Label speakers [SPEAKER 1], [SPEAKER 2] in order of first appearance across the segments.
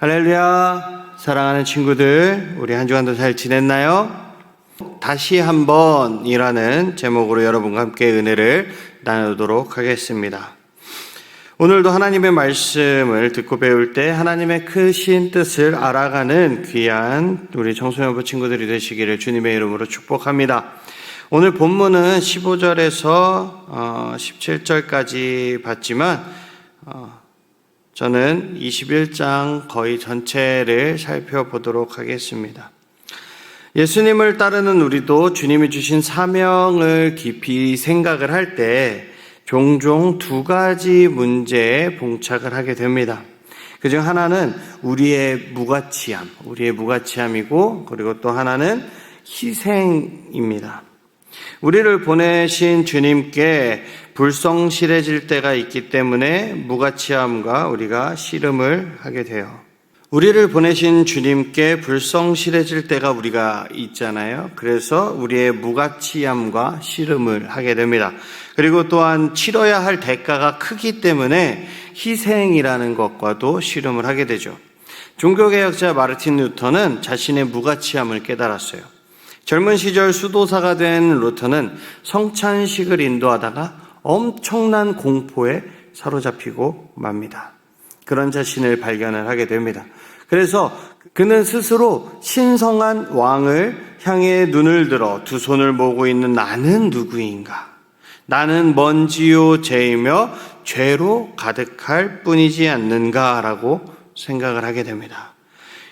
[SPEAKER 1] 할렐루야, 사랑하는 친구들, 우리 한 주간도 잘 지냈나요? 다시 한번이라는 제목으로 여러분과 함께 은혜를 나누도록 하겠습니다. 오늘도 하나님의 말씀을 듣고 배울 때 하나님의 크신 뜻을 알아가는 귀한 우리 청소년부 친구들이 되시기를 주님의 이름으로 축복합니다. 오늘 본문은 15절에서 17절까지 봤지만 어, 저는 21장 거의 전체를 살펴보도록 하겠습니다. 예수님을 따르는 우리도 주님이 주신 사명을 깊이 생각을 할 때 종종 두 가지 문제에 봉착을 하게 됩니다. 그중 하나는 우리의 무가치함, 우리의 무가치함이고, 그리고 또 하나는 희생입니다. 우리를 보내신 주님께 불성실해질 때가 있기 때문에 무가치함과 우리가 씨름을 하게 돼요. 우리를 보내신 주님께 불성실해질 때가 우리가 있잖아요. 그래서 우리의 무가치함과 씨름을 하게 됩니다. 그리고 또한 치러야 할 대가가 크기 때문에 희생이라는 것과도 씨름을 하게 되죠. 종교개혁자 마르틴 루터는 자신의 무가치함을 깨달았어요. 젊은 시절 수도사가 된 루터는 성찬식을 인도하다가 엄청난 공포에 사로잡히고 맙니다. 그런 자신을 발견을 하게 됩니다. 그래서 그는 스스로 신성한 왕을 향해 눈을 들어 두 손을 모으고 있는 나는 누구인가? 나는 먼지요 죄이며 죄로 가득할 뿐이지 않는가라고 생각을 하게 됩니다.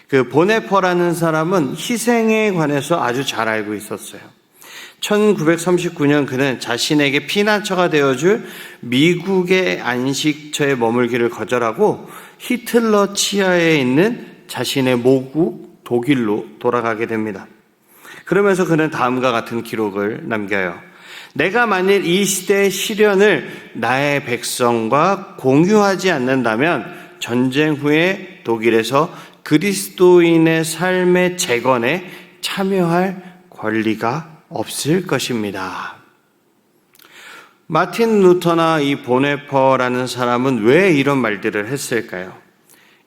[SPEAKER 1] 그 보네퍼라는 사람은 희생에 관해서 아주 잘 알고 있었어요. 1939년 그는 자신에게 피난처가 되어줄 미국의 안식처에 머물기를 거절하고 히틀러 치하에 있는 자신의 모국 독일로 돌아가게 됩니다. 그러면서 그는 다음과 같은 기록을 남겨요. 내가 만일 이 시대의 시련을 나의 백성과 공유하지 않는다면 전쟁 후에 독일에서 그리스도인의 삶의 재건에 참여할 권리가 없을 것입니다. 마틴 루터나 이 보네퍼라는 사람은 왜 이런 말들을 했을까요?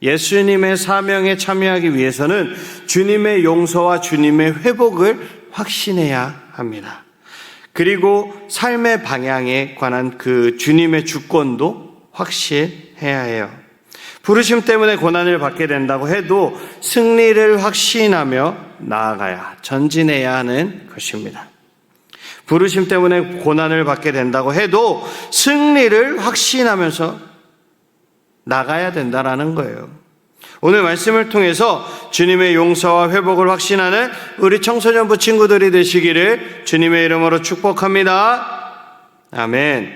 [SPEAKER 1] 예수님의 사명에 참여하기 위해서는 주님의 용서와 주님의 회복을 확신해야 합니다. 그리고 삶의 방향에 관한 그 주님의 주권도 확실해야 해요. 부르심 때문에 고난을 받게 된다고 해도 승리를 확신하며 나아가야 전진해야 하는 것입니다. 부르심 때문에 고난을 받게 된다고 해도 승리를 확신하면서 나가야 된다라는 거예요. 오늘 말씀을 통해서 주님의 용서와 회복을 확신하는 우리 청소년부 친구들이 되시기를 주님의 이름으로 축복합니다. 아멘.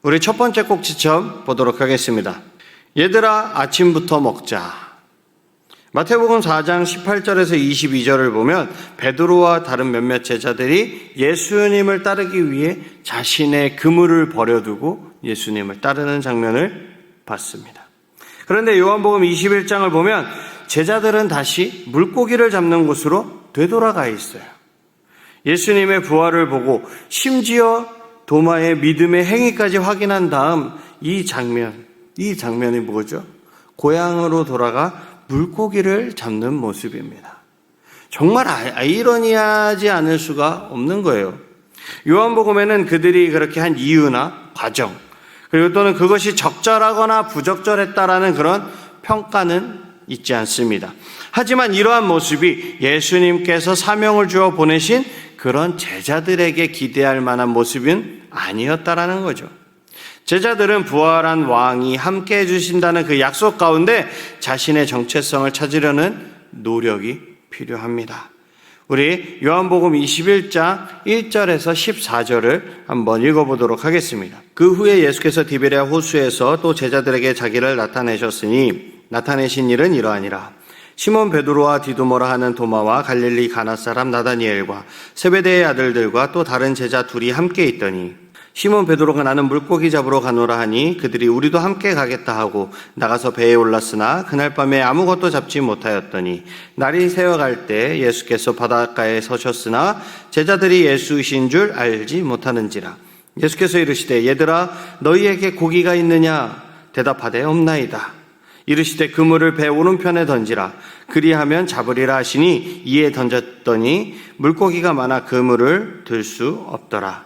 [SPEAKER 1] 우리 첫 번째 꼭지점 보도록 하겠습니다. 얘들아 아침부터 먹자. 마태복음 4장 18절에서 22절을 보면 베드로와 다른 몇몇 제자들이 예수님을 따르기 위해 자신의 그물을 버려두고 예수님을 따르는 장면을 봤습니다. 그런데 요한복음 21장을 보면 제자들은 다시 물고기를 잡는 곳으로 되돌아가 있어요. 예수님의 부활을 보고 심지어 도마의 믿음의 행위까지 확인한 다음 이 장면, 이 장면이 뭐죠? 고향으로 돌아가 물고기를 잡는 모습입니다. 정말 아이러니하지 않을 수가 없는 거예요. 요한복음에는 그들이 그렇게 한 이유나 과정, 그리고 또는 그것이 적절하거나 부적절했다라는 그런 평가는 있지 않습니다. 하지만 이러한 모습이 예수님께서 사명을 주어 보내신 그런 제자들에게 기대할 만한 모습은 아니었다라는 거죠. 제자들은 부활한 왕이 함께 해주신다는 그 약속 가운데 자신의 정체성을 찾으려는 노력이 필요합니다. 우리 요한복음 21장 1절에서 14절을 한번 읽어보도록 하겠습니다. 그 후에 예수께서 디베리아 호수에서 또 제자들에게 자기를 나타내셨으니 나타내신 일은 이러하니라. 시몬 베드로와 디두모라 하는 도마와 갈릴리 가나 사람 나다니엘과 세베대의 아들들과 또 다른 제자 둘이 함께 있더니 시몬 베드로가 나는 물고기 잡으러 가노라 하니 그들이 우리도 함께 가겠다 하고 나가서 배에 올랐으나 그날 밤에 아무것도 잡지 못하였더니 날이 새어갈 때 예수께서 바닷가에 서셨으나 제자들이 예수이신 줄 알지 못하는지라. 예수께서 이르시되 얘들아 너희에게 고기가 있느냐? 대답하되 없나이다. 이르시되 그물을 배 오른편에 던지라. 그리하면 잡으리라 하시니 이에 던졌더니 물고기가 많아 그물을 들 수 없더라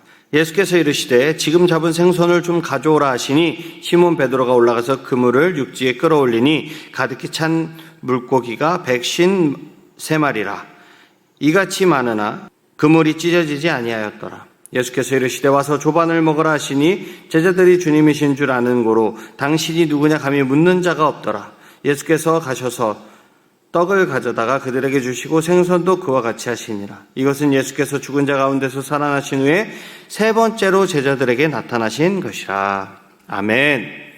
[SPEAKER 1] 예수께서 이르시되 지금 잡은 생선을 좀 가져오라 하시니 시몬 베드로가 올라가서 그물을 육지에 끌어올리니 가득히 찬 물고기가 백신 세 마리라. 이같이 많으나 그물이 찢어지지 아니하였더라. 예수께서 이르시되 와서 조반을 먹으라 하시니 제자들이 주님이신 줄 아는 고로 당신이 누구냐 감히 묻는 자가 없더라. 예수께서 가셔서 떡을 가져다가 그들에게 주시고 생선도 그와 같이 하시니라. 이것은 예수께서 죽은 자 가운데서 살아나신 후에 세 번째로 제자들에게 나타나신 것이라. 아멘.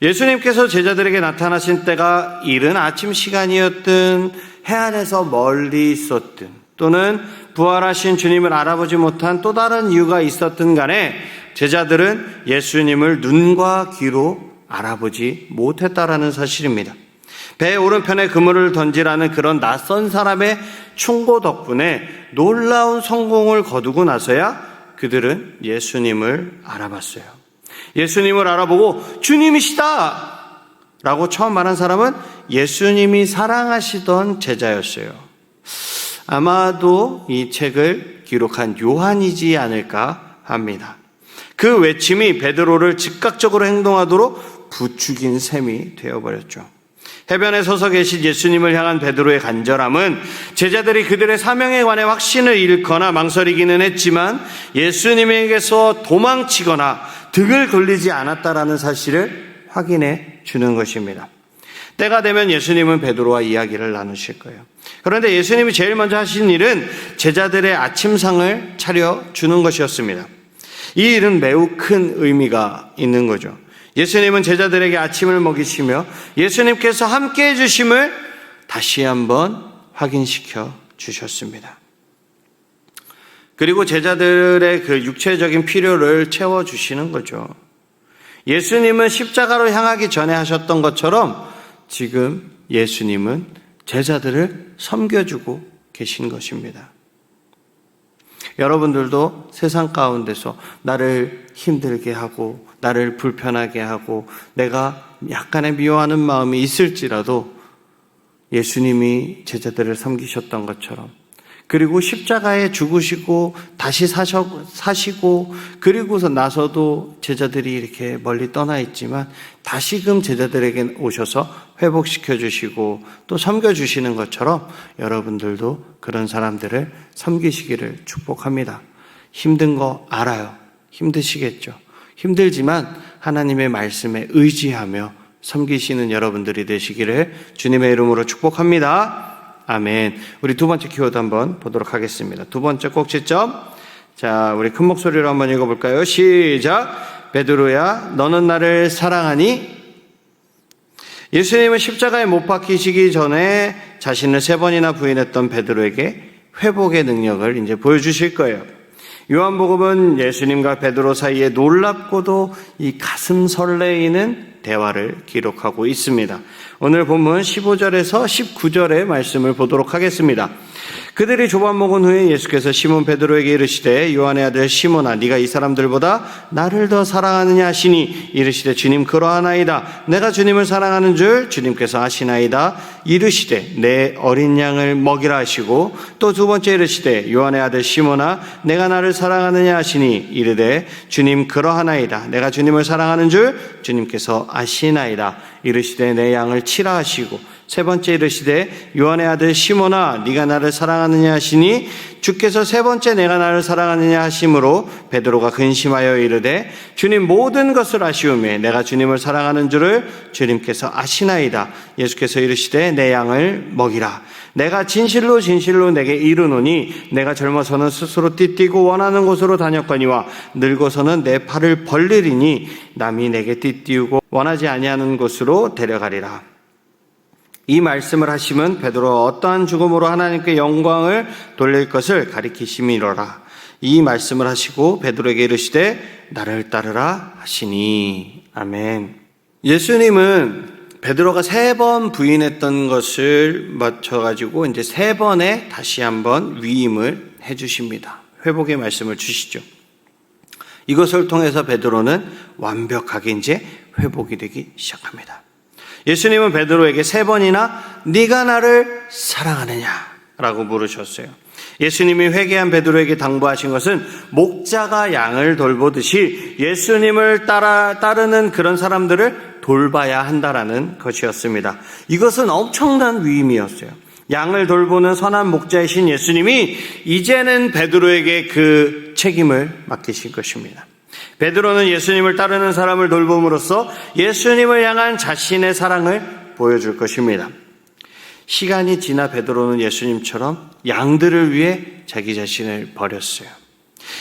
[SPEAKER 1] 예수님께서 제자들에게 나타나신 때가 이른 아침 시간이었든 해안에서 멀리 있었든 또는 부활하신 주님을 알아보지 못한 또 다른 이유가 있었든 간에 제자들은 예수님을 눈과 귀로 알아보지 못했다라는 사실입니다. 배 오른편에 그물을 던지라는 그런 낯선 사람의 충고 덕분에 놀라운 성공을 거두고 나서야 그들은 예수님을 알아봤어요. 예수님을 알아보고 주님이시다! 라고 처음 말한 사람은 예수님이 사랑하시던 제자였어요. 아마도 이 책을 기록한 요한이지 않을까 합니다. 그 외침이 베드로를 즉각적으로 행동하도록 부추긴 셈이 되어버렸죠. 해변에 서서 계신 예수님을 향한 베드로의 간절함은 제자들이 그들의 사명에 관해 확신을 잃거나 망설이기는 했지만 예수님에게서 도망치거나 등을 돌리지 않았다라는 사실을 확인해 주는 것입니다. 때가 되면 예수님은 베드로와 이야기를 나누실 거예요. 그런데 예수님이 제일 먼저 하신 일은 제자들의 아침상을 차려 주는 것이었습니다. 이 일은 매우 큰 의미가 있는 거죠. 예수님은 제자들에게 아침을 먹이시며 예수님께서 함께 해주심을 다시 한번 확인시켜 주셨습니다. 그리고 제자들의 그 육체적인 필요를 채워주시는 거죠. 예수님은 십자가로 향하기 전에 하셨던 것처럼 지금 예수님은 제자들을 섬겨주고 계신 것입니다. 여러분들도 세상 가운데서 나를 힘들게 하고 나를 불편하게 하고 내가 약간의 미워하는 마음이 있을지라도 예수님이 제자들을 섬기셨던 것처럼 그리고 십자가에 죽으시고 다시 사셔, 사시고 그리고서 나서도 제자들이 이렇게 멀리 떠나 있지만 다시금 제자들에게 오셔서 회복시켜 주시고 또 섬겨 주시는 것처럼 여러분들도 그런 사람들을 섬기시기를 축복합니다. 힘든 거 알아요. 힘드시겠죠. 힘들지만 하나님의 말씀에 의지하며 섬기시는 여러분들이 되시기를 주님의 이름으로 축복합니다. 아멘. 우리 두 번째 키워드 한번 보도록 하겠습니다. 두 번째 꼭지점. 자, 우리 큰 목소리로 한번 읽어볼까요? 시작. 베드로야, 너는 나를 사랑하니? 예수님은 십자가에 못 박히시기 전에 자신을 세 번이나 부인했던 베드로에게 회복의 능력을 이제 보여주실 거예요. 요한복음은 예수님과 베드로 사이에 놀랍고도 이 가슴 설레이는 대화를 기록하고 있습니다. 오늘 본문 15절에서 19절의 말씀을 보도록 하겠습니다. 그들이 조반 먹은 후에 예수께서 시몬 베드로에게 이르시되 요한의 아들 시몬아 네가 이 사람들보다 나를 더 사랑하느냐 하시니 이르시되 주님 그러하나이다. 내가 주님을 사랑하는 줄 주님께서 아시나이다. 이르시되 내 어린 양을 먹이라 하시고 또 두 번째 이르시되 요한의 아들 시몬아 내가 나를 사랑하느냐 하시니 이르되 주님 그러하나이다. 내가 주님을 사랑하는 줄 주님께서 아시나이다 이르시되 내 양을 치라 하시고 세 번째 이르시되 요한의 아들 시몬아 네가 나를 사랑하느냐 하시니 주께서 세 번째 내가 나를 사랑하느냐 하심으로 베드로가 근심하여 이르되 주님 모든 것을 아시오매 내가 주님을 사랑하는 줄을 주님께서 아시나이다. 예수께서 이르시되 내 양을 먹이라. 내가 진실로 진실로 내게 이르노니 내가 젊어서는 스스로 띠뛰고 원하는 곳으로 다녔거니와 늙어서는 내 팔을 벌리리니 남이 내게 띠띠우고 원하지 아니하는 곳으로 데려가리라 이 말씀을 하시면 베드로가 어떠한 죽음으로 하나님께 영광을 돌릴 것을 가리키심이로라. 이 말씀을 하시고 베드로에게 이르시되 나를 따르라 하시니 아멘. 예수님은 베드로가 세 번 부인했던 것을 맞춰가지고 이제 세 번에 다시 한번 위임을 해주십니다. 회복의 말씀을 주시죠. 이것을 통해서 베드로는 완벽하게 이제 회복이 되기 시작합니다. 예수님은 베드로에게 세 번이나 네가 나를 사랑하느냐라고 물으셨어요. 예수님이 회개한 베드로에게 당부하신 것은 목자가 양을 돌보듯이 예수님을 따라 따르는 그런 사람들을 돌봐야 한다라는 것이었습니다. 이것은 엄청난 위임이었어요. 양을 돌보는 선한 목자이신 예수님이 이제는 베드로에게 그 책임을 맡기신 것입니다. 베드로는 예수님을 따르는 사람을 돌봄으로써 예수님을 향한 자신의 사랑을 보여줄 것입니다. 시간이 지나 베드로는 예수님처럼 양들을 위해 자기 자신을 버렸어요.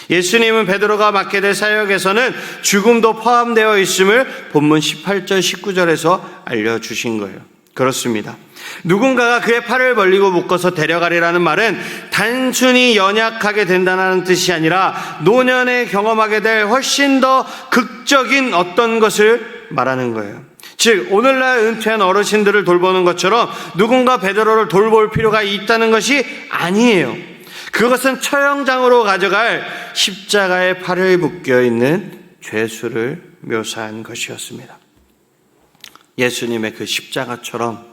[SPEAKER 1] 예수님은 베드로가 맡게 될 사역에서는 죽음도 포함되어 있음을 본문 18절 19절에서 알려 주신 거예요. 그렇습니다. 누군가가 그의 팔을 벌리고 묶어서 데려가리라는 말은 단순히 연약하게 된다는 뜻이 아니라 노년에 경험하게 될 훨씬 더 극적인 어떤 것을 말하는 거예요. 즉 오늘날 은퇴한 어르신들을 돌보는 것처럼 누군가 베드로를 돌볼 필요가 있다는 것이 아니에요. 그것은 처형장으로 가져갈 십자가의 팔을 묶여 있는 죄수를 묘사한 것이었습니다. 예수님의 그 십자가처럼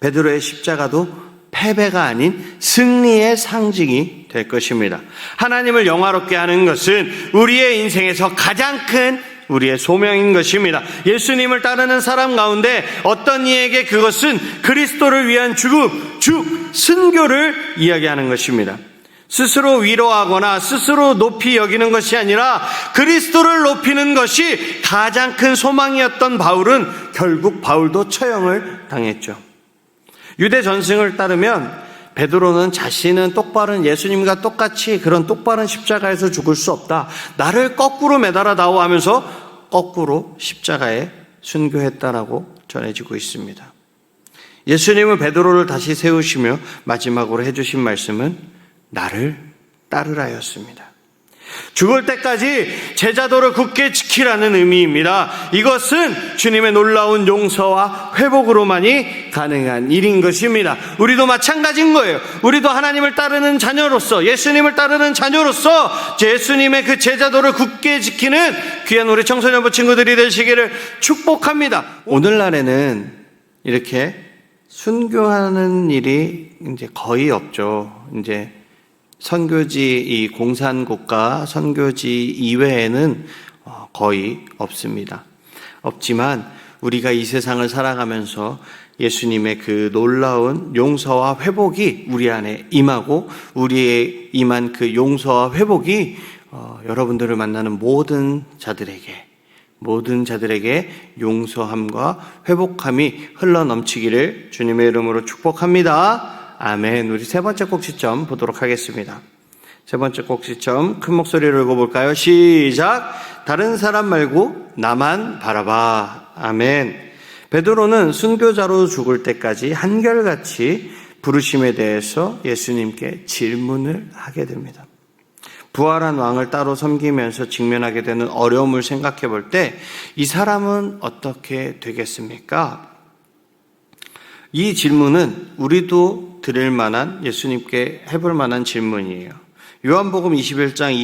[SPEAKER 1] 베드로의 십자가도 패배가 아닌 승리의 상징이 될 것입니다. 하나님을 영화롭게 하는 것은 우리의 인생에서 가장 큰 우리의 소명인 것입니다. 예수님을 따르는 사람 가운데 어떤 이에게 그것은 그리스도를 위한 죽음, 죽, 순교를 이야기하는 것입니다. 스스로 위로하거나 스스로 높이 여기는 것이 아니라 그리스도를 높이는 것이 가장 큰 소망이었던 바울은 결국 바울도 처형을 당했죠. 유대 전승을 따르면 베드로는 자신은 똑바른 예수님과 똑같이 그런 똑바른 십자가에서 죽을 수 없다. 나를 거꾸로 매달아 다오 하면서 거꾸로 십자가에 순교했다라고 전해지고 있습니다. 예수님은 베드로를 다시 세우시며 마지막으로 해주신 말씀은 나를 따르라였습니다. 죽을 때까지 제자도를 굳게 지키라는 의미입니다. 이것은 주님의 놀라운 용서와 회복으로만이 가능한 일인 것입니다. 우리도 마찬가지인 거예요. 우리도 하나님을 따르는 자녀로서, 예수님을 따르는 자녀로서 예수님의 그 제자도를 굳게 지키는 귀한 우리 청소년부 친구들이 되시기를 축복합니다. 오늘날에는 이렇게 순교하는 일이 이제 거의 없죠. 이제 선교지 이 공산국가 선교지 이외에는 어, 거의 없습니다. 없지만 우리가 이 세상을 살아가면서 예수님의 그 놀라운 용서와 회복이 우리 안에 임하고 우리의 임한 그 용서와 회복이 어, 여러분들을 만나는 모든 자들에게 모든 자들에게 용서함과 회복함이 흘러 넘치기를 주님의 이름으로 축복합니다. 아멘. 우리 세 번째 꼭지점 보도록 하겠습니다. 세 번째 꼭지점 큰 목소리로 읽어볼까요? 시작. 다른 사람 말고 나만 바라봐. 아멘. 베드로는 순교자로 죽을 때까지 한결같이 부르심에 대해서 예수님께 질문을 하게 됩니다. 부활한 왕을 따로 섬기면서 직면하게 되는 어려움을 생각해 볼 때 이 사람은 어떻게 되겠습니까? 이 질문은 우리도 드릴 만한 예수님께 해볼 만한 질문이에요. 요한복음 21장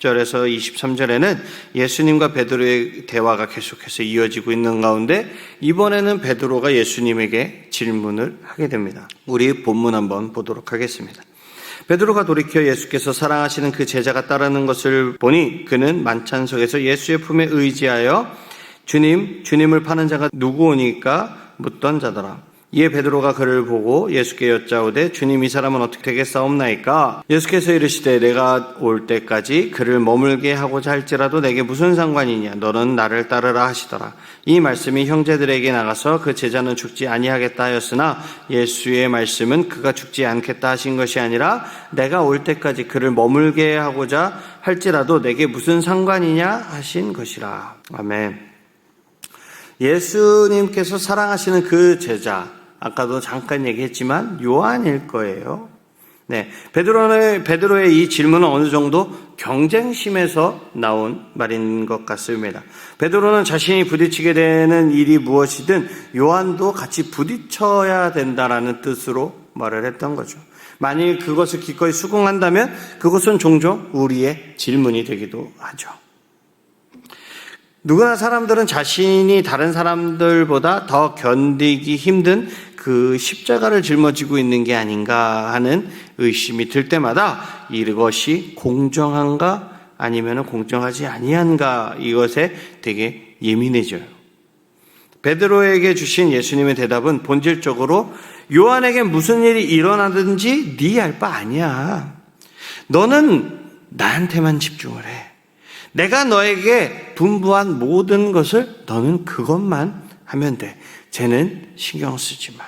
[SPEAKER 1] 20절에서 23절에는 예수님과 베드로의 대화가 계속해서 이어지고 있는 가운데 이번에는 베드로가 예수님에게 질문을 하게 됩니다. 우리 본문 한번 보도록 하겠습니다. 베드로가 돌이켜 예수께서 사랑하시는 그 제자가 따르는 것을 보니 그는 만찬석에서 예수의 품에 의지하여 주님, 주님을 파는 자가 누구 오니까 묻던 자더라. 이에 베드로가 그를 보고 예수께 여짜오되 주님 이 사람은 어떻게 되겠사옵나이까? 예수께서 이르시되 내가 올 때까지 그를 머물게 하고자 할지라도 내게 무슨 상관이냐? 너는 나를 따르라 하시더라. 이 말씀이 형제들에게 나가서 그 제자는 죽지 아니하겠다 하였으나 예수의 말씀은 그가 죽지 않겠다 하신 것이 아니라 내가 올 때까지 그를 머물게 하고자 할지라도 내게 무슨 상관이냐? 하신 것이라. 아멘. 예수님께서 사랑하시는 그 제자 아까도 잠깐 얘기했지만 요한일 거예요. 네, 베드로의 베드로의 이 질문은 어느 정도 경쟁심에서 나온 말인 것 같습니다. 베드로는 자신이 부딪히게 되는 일이 무엇이든 요한도 같이 부딪혀야 된다라는 뜻으로 말을 했던 거죠. 만일 그것을 기꺼이 수긍한다면 그것은 종종 우리의 질문이 되기도 하죠. 누구나 사람들은 자신이 다른 사람들보다 더 견디기 힘든 그 십자가를 짊어지고 있는 게 아닌가 하는 의심이 들 때마다 이것이 공정한가 아니면 공정하지 아니한가 이것에 되게 예민해져요. 베드로에게 주신 예수님의 대답은 본질적으로 요한에게 무슨 일이 일어나든지 네 알 바 아니야. 너는 나한테만 집중을 해. 내가 너에게 분부한 모든 것을 너는 그것만 하면 돼. 쟤는 신경 쓰지 마.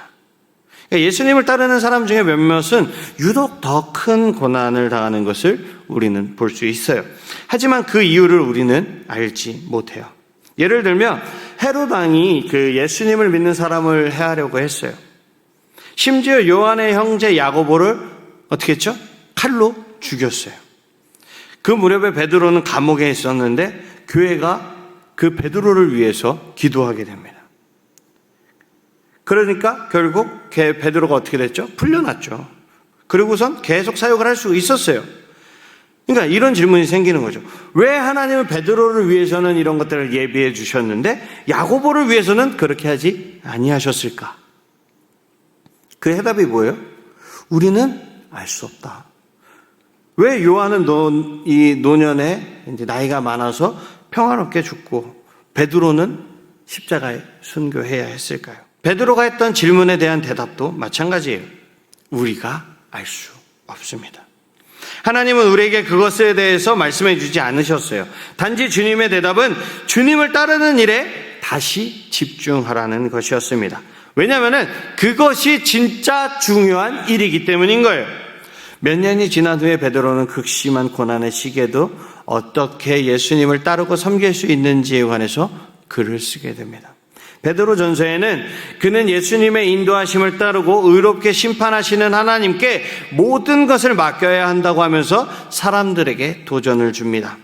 [SPEAKER 1] 그러니까 예수님을 따르는 사람 중에 몇몇은 유독 더 큰 고난을 당하는 것을 우리는 볼 수 있어요. 하지만 그 이유를 우리는 알지 못해요. 예를 들면 헤롯 왕이 그 예수님을 믿는 사람을 해하려고 했어요. 심지어 요한의 형제 야고보를 어떻게 했죠? 칼로 죽였어요. 그 무렵에 베드로는 감옥에 있었는데 교회가 그 베드로를 위해서 기도하게 됩니다. 그러니까 결국 베드로가 어떻게 됐죠? 풀려났죠. 그리고선 계속 사역을 할 수 있었어요. 그러니까 이런 질문이 생기는 거죠. 왜 하나님은 베드로를 위해서는 이런 것들을 예비해 주셨는데 야고보를 위해서는 그렇게 하지 아니하셨을까? 그 해답이 뭐예요? 우리는 알 수 없다. 왜 요한은 노, 이 노년에 이제 나이가 많아서 평화롭게 죽고 베드로는 십자가에 순교해야 했을까요? 베드로가 했던 질문에 대한 대답도 마찬가지예요. 우리가 알 수 없습니다. 하나님은 우리에게 그것에 대해서 말씀해 주지 않으셨어요. 단지 주님의 대답은 주님을 따르는 일에 다시 집중하라는 것이었습니다. 왜냐하면 그것이 진짜 중요한 일이기 때문인 거예요. 몇 년이 지난 후에 베드로는 극심한 고난의 시기에도 어떻게 예수님을 따르고 섬길 수 있는지에 관해서 글을 쓰게 됩니다. 베드로 전서에는 그는 예수님의 인도하심을 따르고 의롭게 심판하시는 하나님께 모든 것을 맡겨야 한다고 하면서 사람들에게 도전을 줍니다.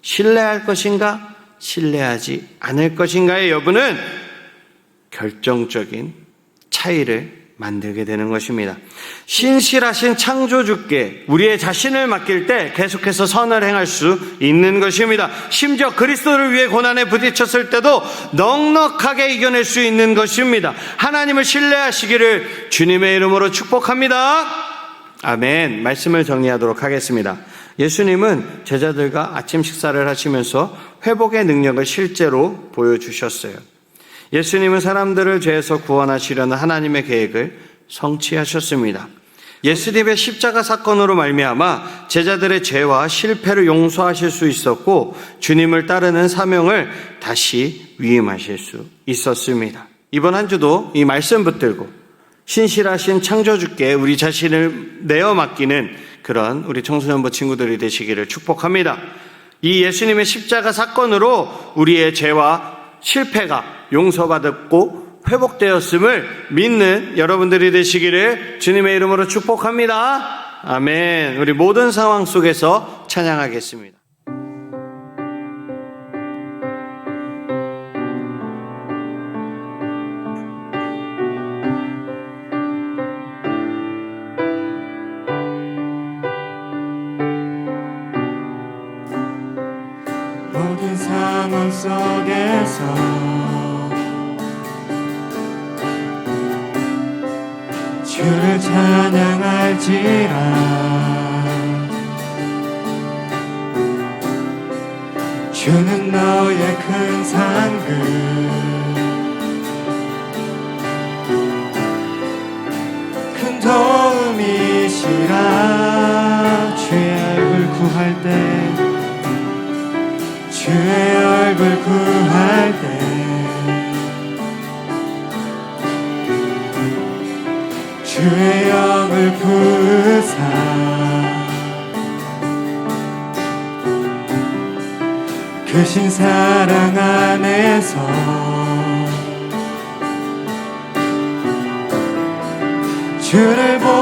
[SPEAKER 1] 신뢰할 것인가? 신뢰하지 않을 것인가의 여부는 결정적인 차이를 만들게 되는 것입니다. 신실하신 창조주께 우리의 자신을 맡길 때 계속해서 선을 행할 수 있는 것입니다. 심지어 그리스도를 위해 고난에 부딪혔을 때도 넉넉하게 이겨낼 수 있는 것입니다. 하나님을 신뢰하시기를 주님의 이름으로 축복합니다. 아멘. 말씀을 정리하도록 하겠습니다. 예수님은 제자들과 아침 식사를 하시면서 회복의 능력을 실제로 보여주셨어요. 예수님은 사람들을 죄에서 구원하시려는 하나님의 계획을 성취하셨습니다. 예수님의 십자가 사건으로 말미암아 제자들의 죄와 실패를 용서하실 수 있었고 주님을 따르는 사명을 다시 위임하실 수 있었습니다. 이번 한 주도 이 말씀 붙들고 신실하신 창조주께 우리 자신을 내어 맡기는 그런 우리 청소년부 친구들이 되시기를 축복합니다. 이 예수님의 십자가 사건으로 우리의 죄와 실패가 용서받았고 회복되었음을 믿는 여러분들이 되시기를 주님의 이름으로 축복합니다. 아멘. 우리 모든 상황 속에서 찬양하겠습니다.
[SPEAKER 2] 모든 상황 속에서 주를 찬양할지라. 주는 너의 큰 상급. 큰 도움이시라. 주의 얼굴 구할 때 주의 얼굴 구할 때 주의 영을 부사. 크신 사랑 안에서 주를 보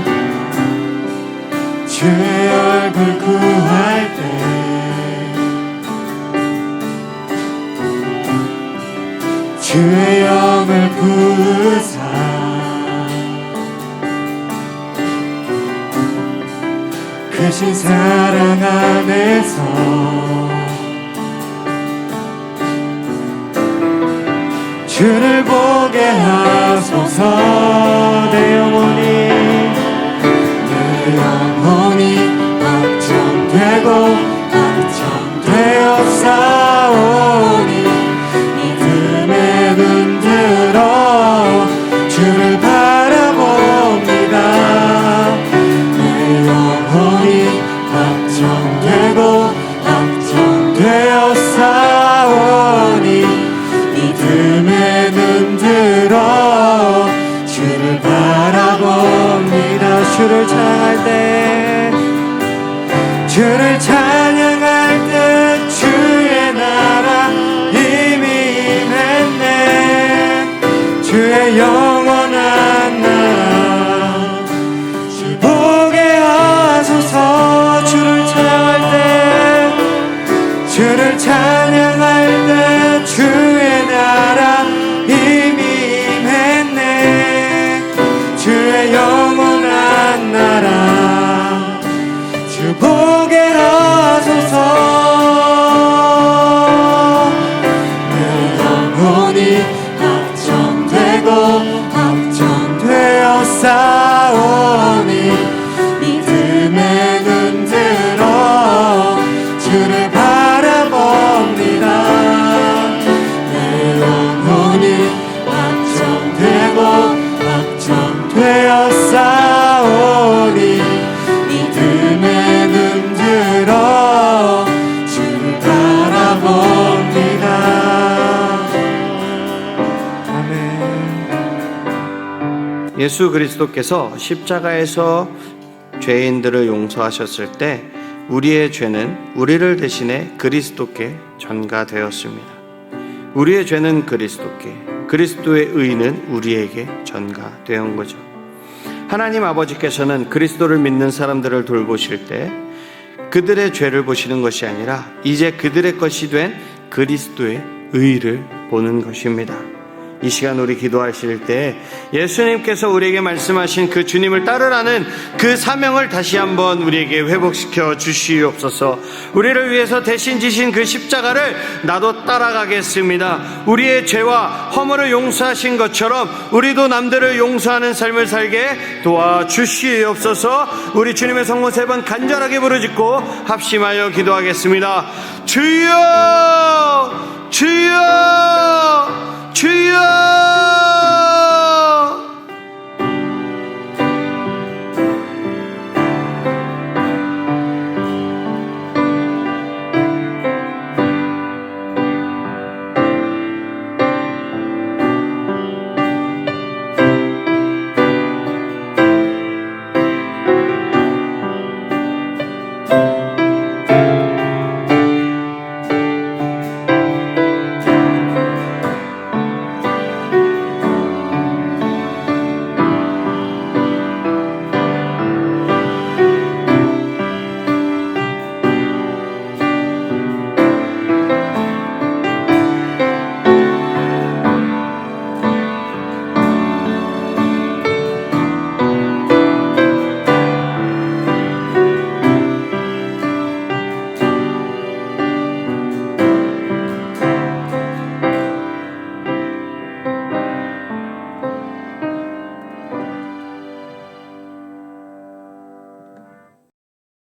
[SPEAKER 2] 주의 얼굴 구할 때. 주의 영을 부으사. 크신 사랑 안에 주의 영
[SPEAKER 1] 예수 그리스도께서 십자가에서 죄인들을 용서하셨을 때 우리의 죄는 우리를 대신해 그리스도께 전가되었습니다. 우리의 죄는 그리스도께, 그리스도의 의는 우리에게 전가되온 거죠. 하나님 아버지께서는 그리스도를 믿는 사람들을 돌보실 때 그들의 죄를 보시는 것이 아니라 이제 그들의 것이 된 그리스도의 의를 보는 것입니다. 이 시간 우리 기도하실 때 예수님께서 우리에게 말씀하신 그 주님을 따르라는 그 사명을 다시 한번 우리에게 회복시켜 주시옵소서. 우리를 위해서 대신 지신 그 십자가를 나도 따라가겠습니다. 우리의 죄와 허물을 용서하신 것처럼 우리도 남들을 용서하는 삶을 살게 도와주시옵소서. 우리 주님의 성모 세 번 간절하게 부르짖고 합심하여 기도하겠습니다. 주여! 주여!